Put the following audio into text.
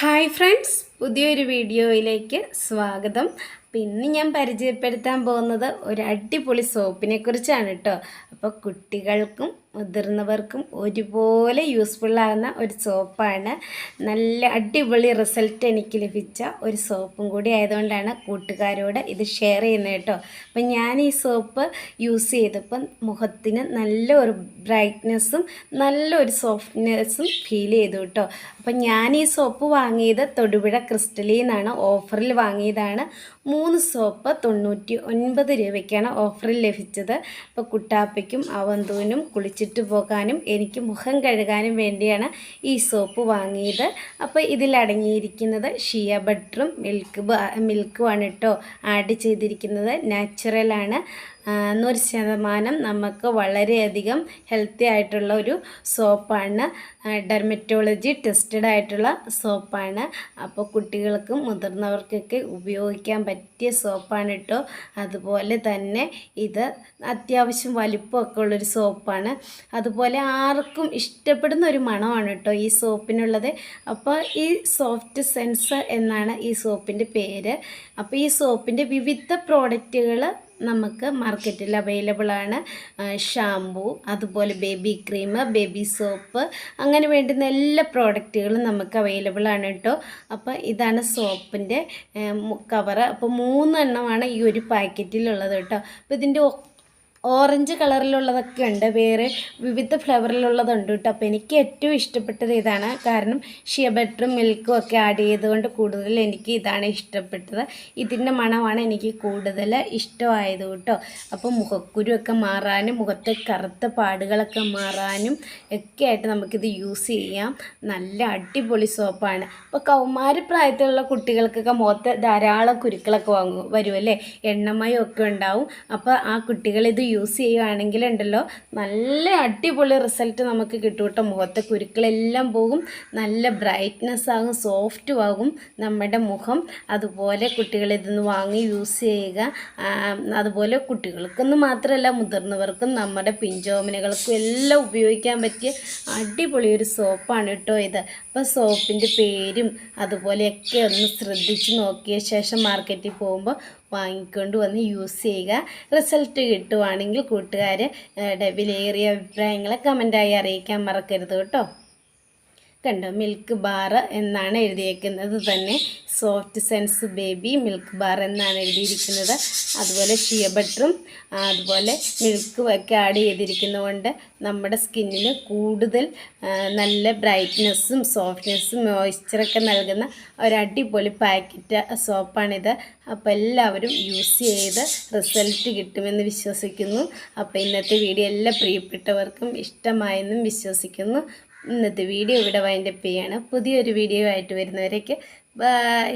Hi friends പുതിയൊരു വീഡിയോയിലേക്ക് സ്വാഗതം. പിന്നെ ഞാൻ പരിചയപ്പെടുത്താൻ പോകുന്നത് ഒരു അടിപൊളി സോപ്പിനെ കുറിച്ചാണ് കേട്ടോ അപ്പോൾ കുട്ടികൾക്കും മുതിർന്നവർക്കും ഒരുപോലെ യൂസ്ഫുൾ ആകുന്ന ഒരു സോപ്പാണ്. നല്ല അടിപൊളി റിസൾട്ട് എനിക്ക് ലഭിച്ച ഒരു സോപ്പും കൂടി ആയതുകൊണ്ടാണ് കൂട്ടുകാരോട് ഇത് ഷെയർ ചെയ്യുന്നത് കേട്ടോ അപ്പം ഞാൻ ഈ സോപ്പ് യൂസ് ചെയ്തപ്പം മുഖത്തിന് നല്ല ഒരു ബ്രൈറ്റ്നെസ്സും നല്ലൊരു സോഫ്റ്റ്നെസ്സും ഫീൽ ചെയ്തു കേട്ടോ അപ്പം ഞാൻ ഈ സോപ്പ് വാങ്ങിയത് തൊടുപുഴ ക്രിസ്റ്റലിൽ നിന്നാണ്. ഓഫറിൽ വാങ്ങിയതാണ്. മൂന്ന് സോപ്പ് തൊണ്ണൂറ്റി ഒൻപത് രൂപയ്ക്കാണ് ഓഫറിൽ ലഭിച്ചത്. അപ്പോൾ കുട്ടാപ്പയ്ക്കും അവന്തൂനും കുളിച്ചിട്ട് പോകാനും എനിക്ക് മുഖം കഴുകാനും വേണ്ടിയാണ് ഈ സോപ്പ് വാങ്ങിയത്. അപ്പോൾ ഇതിലടങ്ങിയിരിക്കുന്നത് ഷിയ ബട്ടറും മിൽക്ക് മിൽക്കുമാണ് കേട്ടോ ആഡ് ചെയ്തിരിക്കുന്നത്. നാച്ചുറലാണ്. നൂറ് ശതമാനം നമുക്ക് വളരെയധികം ഹെൽത്തി ആയിട്ടുള്ള ഒരു സോപ്പാണ്. ഡെർമറ്റോളജി ടെസ്റ്റഡ് ആയിട്ടുള്ള സോപ്പാണ്. അപ്പോൾ കുട്ടികൾക്കും മുതിർന്നവർക്കൊക്കെ ഉപയോഗിക്കാൻ പറ്റിയ സോപ്പാണ് കേട്ടോ അതുപോലെ തന്നെ ഇത് അത്യാവശ്യം വലിപ്പമൊക്കെ ഉള്ളൊരു സോപ്പാണ്. അതുപോലെ ആർക്കും ഇഷ്ടപ്പെടുന്ന ഒരു മണമാണ് കേട്ടോ ഈ സോപ്പിനുള്ളത്. അപ്പോൾ ഈ സോഫ്റ്റ് സെൻസർ എന്നാണ് ഈ സോപ്പിന്റെ പേര്. അപ്പോൾ ഈ സോപ്പിന്റെ വിവിധ പ്രോഡക്റ്റുകൾ നമുക്ക് മാർക്കറ്റിൽ അവൈലബിൾ ആണ്. ഷാംപൂ അതുപോലെ ബേബി ക്രീം ബേബി സോപ്പ് അങ്ങനെ വേണ്ടുന്ന എല്ലാ പ്രോഡക്റ്റുകളും നമുക്ക് അവൈലബിൾ ആണ് കേട്ടോ. അപ്പോൾ ഇതാണ് സോപ്പിന്റെ കവറ് അപ്പോൾ മൂന്നെണ്ണമാണ് ഈ ഒരു പാക്കറ്റിലുള്ളത് കേട്ടോ. അപ്പോൾ ഇതിന്റെ ഓറഞ്ച് കളറിലുള്ളതൊക്കെ ഉണ്ട്. വേറെ വിവിധ ഫ്ലേവറിലുള്ളതുണ്ട് കേട്ടോ. അപ്പോൾ എനിക്ക് ഏറ്റവും ഇഷ്ടപ്പെട്ടത് ഇതാണ്. കാരണം ഷിയ ബട്ടറും മിൽക്കും ഒക്കെ ആഡ് ചെയ്തുകൊണ്ട് കൂടുതൽ എനിക്ക് ഇതാണ് ഇഷ്ടപ്പെട്ടത്. ഇതിന്റെ മണമാണ് എനിക്ക് കൂടുതൽ ഇഷ്ടമായത് കേട്ടോ. അപ്പോൾ മുഖക്കുരുവൊക്കെ മാറാനും മുഖത്തെ കറുത്ത പാടുകളൊക്കെ മാറാനും ഒക്കെ ആയിട്ട് നമുക്കിത് യൂസ് ചെയ്യാം. നല്ല അടിപൊളി സോപ്പാണ് അപ്പോൾ കൗമാര പ്രായത്തിലുള്ള കുട്ടികൾക്കൊക്കെ മുഖത്ത് ധാരാളം കുരുക്കളൊക്കെ വാങ്ങും വരുമല്ലേ അല്ലേ? ഒക്കെ ഉണ്ടാവും. അപ്പോൾ ആ കുട്ടികൾ ഇത് യൂസ് ചെയ്യുകയാണെങ്കിൽ ഉണ്ടല്ലോ നല്ല അടിപൊളി റിസൾട്ട് നമുക്ക് കിട്ടും കേട്ടോ. മുഖത്തെ കുരുക്കളെല്ലാം പോകും നല്ല ബ്രൈറ്റ്നെസ് ആകും സോഫ്റ്റും ആകും നമ്മുടെ മുഖം. അതുപോലെ കുട്ടികൾ ഇതൊന്ന് വാങ്ങി യൂസ് ചെയ്യുക. അതുപോലെ കുട്ടികൾക്കൊന്നും മാത്രമല്ല മുതിർന്നവർക്കും നമ്മുടെ പിഞ്ചോമനകൾക്കും എല്ലാം ഉപയോഗിക്കാൻ പറ്റിയ അടിപൊളി ഒരു സോപ്പാണ് കേട്ടോ ഇത്. അപ്പോൾ സോപ്പിന്റെ പേരും അതുപോലെയൊക്കെ ഒന്ന് ശ്രദ്ധിച്ച് നോക്കിയ ശേഷം മാർക്കറ്റിൽ പോകുമ്പോൾ വാങ്ങിക്കൊണ്ട് വന്ന് യൂസ് ചെയ്യുക. റിസൾട്ട് കിട്ടുവാണെങ്കിൽ കൂട്ടുകാർ വിലയേറിയ അഭിപ്രായങ്ങൾ കമന്റായി അറിയിക്കാൻ മറക്കരുത് കേട്ടോ. കണ്ടോ? മിൽക്ക് ബാർ എന്നാണ് എഴുതിയേക്കുന്നത് തന്നെ. Soft sense baby milk bar എന്നാണ് എഴുതിയിരിക്കുന്നത്. അതുപോലെ ഷിയ ബട്ടറും അതുപോലെ മിൽക്കും ഒക്കെ ആഡ് ചെയ്തിരിക്കുന്നതുകൊണ്ട് നമ്മുടെ സ്കിന്നിന് കൂടുതൽ നല്ല ബ്രൈറ്റ്നെസ്സും സോഫ്റ്റ്നെസ്സും മോയ്സ്ചറൊക്കെ നൽകുന്ന ഒരു അടിപൊളി പാക്കറ്റ് സോപ്പാണിത് അപ്പോൾ എല്ലാവരും യൂസ് ചെയ്ത് റിസൾട്ട് കിട്ടുമെന്ന് വിശ്വസിക്കുന്നു. അപ്പോൾ ഇന്നത്തെ വീഡിയോ എല്ലാ പ്രിയപ്പെട്ടവർക്കും ഇഷ്ടമായെന്നും വിശ്വസിക്കുന്നു. ഇന്നത്തെ വീഡിയോ ഇവിടെ വൈൻഡപ്പ് ചെയ്യാണ്. പുതിയൊരു വീഡിയോ ആയിട്ട് വരുന്നവരേക്ക് ബൈ